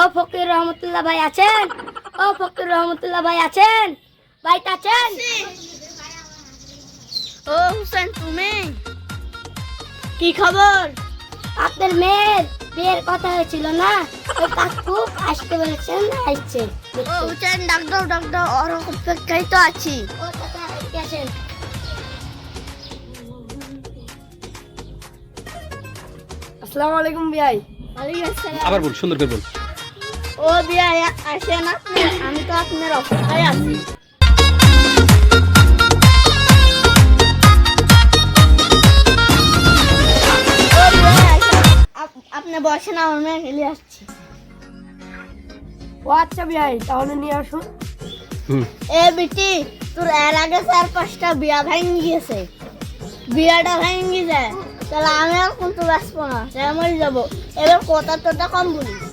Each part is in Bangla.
ও ফকির রহমতুল্লাহ ভাই আছেন? ও ফকির রহমতুল্লাহ ভাই আছেন? ভাইটা আছেন? ও হুসেন তুমি? কি খবর? আপনার মেয়ের বিয়ের কথা হয়েছিল না? ওই কাকু আসতে বলেছেন আসছে ও হুসেন ডাক্তার ডাক্তার ওর অপেক্ষায় তো আছি। ও এদিকে আসেন। আসসালামু আলাইকুম ভাই। ওয়ালাইকুম আসসালাম। আবার বল সুন্দর করে বল। ও বিয়াই আসেন আপনি আমি তো আপনার অপেক্ষায় আছি। আপনি বসেন আমার মেয়ে খেলে আসছি। ও আচ্ছা ভাই তাহলে নিয়ে আসুন। এ বিটি তোর এর আগে চার পাঁচটা বিয়া ভেঙে গিয়েছে বিয়াটা ভেঙে যায়। তাহলে আমি আর কিন্তু বাঁচবো না সে মরে যাব। এবার কথা তোটা কম বলিস।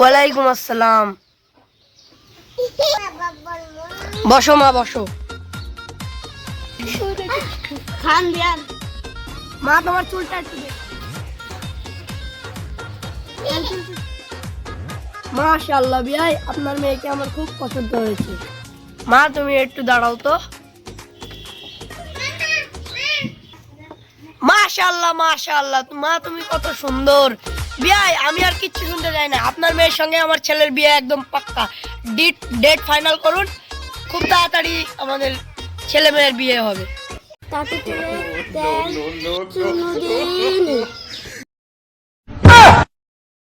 ওয়ালাইকুম আসসালাম। বসো মা বসো। খান দিয়ান মা তোমার চুলটা একটু দে মাশাআল্লাহ বিয়াই আপনার মেয়েকে আমার খুব পছন্দ হয়েছে। মা তুমি একটু দাঁড়াও তো। মাশাআল্লাহ মাশাআল্লাহ মা তুমি কত সুন্দর। বিয়াই আমি আর কিচ্ছু শুনতে চাই না। আপনার মেয়ের সঙ্গে আমার ছেলের বিয়ে একদম পাক্কা। ডিট ডেট ফাইনাল করুন। খুব তাড়াতাড়ি আমাদের ছেলে মেয়ের বিয়ে হবে। তাতে